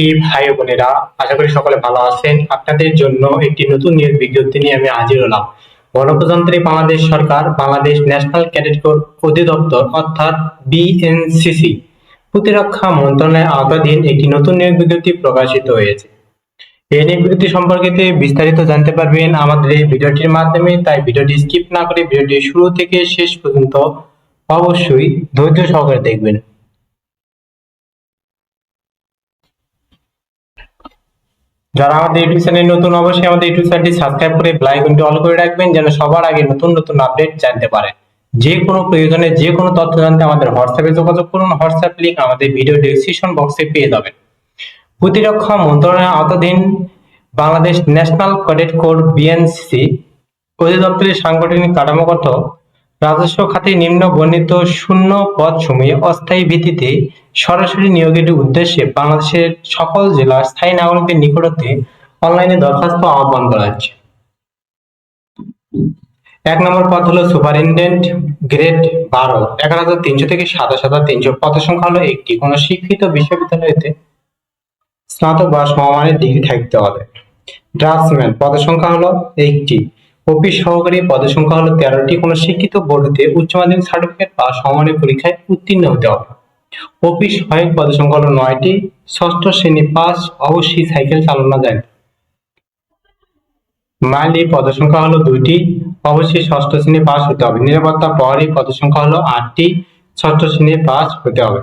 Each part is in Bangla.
প্রবাসী ভাই বোনেরা, আশা করি সকলে ভালো আছেন। আপনাদের জন্য একটি নতুন নিয়োগ বিজ্ঞপ্তি নিয়ে আমি হাজির হলাম। বাংলাদেশ সরকার, বাংলাদেশ ন্যাশনাল ক্যাডেট কোর অধিদপ্তর, অর্থাৎ বিএনসিসি, প্রতিরক্ষা মন্ত্রণালয়ের আওতাধীন একটি নতুন নিয়োগ বিজ্ঞপ্তি প্রকাশিত হয়েছে। এই নিয়োগ বিজ্ঞপ্তি সম্পর্কে বিস্তারিত জানতে পারবেন আমাদের এই ভিডিওটির মাধ্যমে, তাই ভিডিওটি স্কিপ না করে ভিডিওটি শুরু থেকে শেষ পর্যন্ত অবশ্যই ধৈর্য সহকারে দেখবেন। যারা আমাদের ইউটিউব চ্যানেল নতুন, অবশ্যই আমাদের ইউটিউব চ্যানেলটি সাবস্ক্রাইব করে বেল আইকনটি অল করে রাখবেন যেন সবার আগে নতুন নতুন আপডেট জানতে পারেন যে কোনো প্রয়োজনে যে কোনো তথ্য জানতে আমাদের হোয়াটসঅ্যাপে যোগাযোগ করুন। হোয়াটসঅ্যাপ লিংক আমাদের ভিডিও ডেসক্রিপশন বক্সে পেয়ে যাবেন। প্রতিরক্ষা মন্ত্রণালয়ের আওতাধীন Bangladesh national cadet corps BNCC অধিদপ্তরের সাংগঠনিক কাঠামোগত রাজস্ব খাতে নিম্ন বর্ণিত শূন্য পদ সমূহে অস্থায়ী ভিত্তিতে সরাসরি নিয়োগের উদ্দেশ্যে বাংলাদেশের সকল জেলার স্থায়ী নাগরিকদের নিকটতে অনলাইনে দরখাস্ত আহ্বান করা হচ্ছে। এক নম্বর পদ হলো সুপারিনটেন্ডেন্ট গ্রেড বারো। এগারো হাজার তিনশো থেকে সাতাশ হাজার তিনশো পদ সংখ্যা হলো একটি। কোন শিক্ষিত বিশ্ববিদ্যালয়তে স্নাতক বা সমমানের ডিগ্রি থাকতে হবে। ড্রাফটসম্যান পদের সংখ্যা হলো একটি। অফিস সহকারী পদের সংখ্যা হলো তেরোটি। কোন শিক্ষিত বোর্ডতে উচ্চ মাধ্যমিক সার্টিফিকেট বা সমমানের পরীক্ষায় উত্তীর্ণ হতে হবে। অফিস সহায়ক পদের সংখ্যা হলো নয়টি। ষষ্ঠ শ্রেণি পাস, অবশ্যই সাইকেল চালানো যায়। মাইলি পদের সংখ্যা হলো দুইটি। অবশ্যই ষষ্ঠ শ্রেণি পাস হতে হবে। নিরাপত্তা প্রহরী পদের সংখ্যা হলো আটটি। ষষ্ঠ শ্রেণি পাস হতে হবে।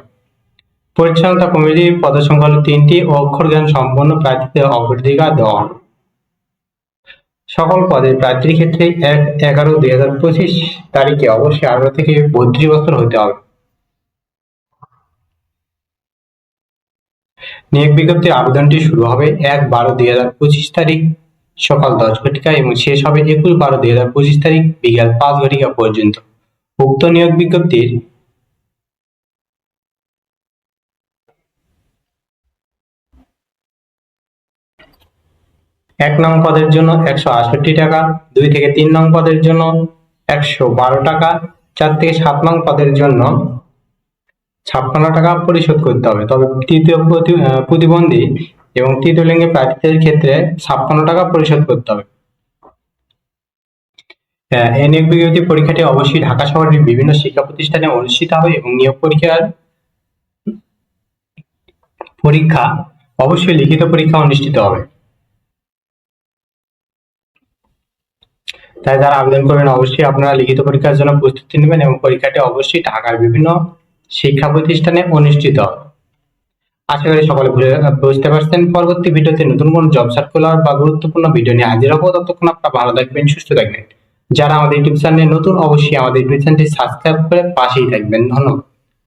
পরিচ্ছন্নতা কমিটি পদের সংখ্যা হলো তিনটি। অক্ষর জ্ঞান সম্পন্ন প্রার্থীদের অগ্রাধিকার দেওয়া হবে। সকল পদের প্রার্থীর ক্ষেত্রে এক এগারো দুই হাজার পঁচিশ তারিখে অবশ্যই আঠারো থেকে বত্রিশ বছর হতে হবে। নিয়োগ বিজ্ঞপ্তির আবেদনটি শুরু হবে এক বারো দুই হাজার পঁচিশ তারিখ সকাল দশ ঘটিকা এবং শেষ হবে একুশ বারো দুই হাজার পঁচিশ তারিখ বিকাল পাঁচ ঘটিকা পর্যন্ত। উক্ত নিয়োগ বিজ্ঞপ্তির এক নং পদের জন্য একশো আটষট্টি টাকা, দুই থেকে তিন নং পদের জন্য একশো বারো টাকা, চার থেকে সাত নং পদের জন্য ছাপ্পান্ন টাকা পরিশোধ করতে হবে। তবে তৃতীয় প্রতিবন্ধী এবং তৃতীয় লিঙ্গের প্রার্থীদের ক্ষেত্রে ছাপ্পান্ন টাকা পরিশোধ করতে হবে। নিয়োগ বিজ্ঞপ্তি পরীক্ষাটি অবশ্যই ঢাকা শহরের বিভিন্ন শিক্ষা প্রতিষ্ঠানে অনুষ্ঠিত হবে এবং নিয়োগ পরীক্ষার পরীক্ষা অবশ্যই লিখিত পরীক্ষা অনুষ্ঠিত হবে। তাই যারা আবেদন করবেন, অবশ্যই আপনারা লিখিত পরীক্ষার জন্য প্রস্তুতি নেবেন এবং পরীক্ষাটি অবশ্যই ঢাকার বিভিন্ন শিক্ষা প্রতিষ্ঠানে অনুষ্ঠিত। আশা করি সকলে বুঝে- বুঝতে পারছেন। পরবর্তী ভিডিওতে নতুন কোনো জব সার্কুলার বা গুরুত্বপূর্ণ ভিডিও নিয়ে হাজির হব। ততক্ষণ আপনারা ভালো থাকবেন, সুস্থ থাকবেন। যারা আমাদের ইউটিউব চ্যানেলে নতুন, অবশ্যই আমাদের ইউটিউব চ্যানেলটি সাবস্ক্রাইব করে পাশেই থাকবেন। ধন্যবাদ।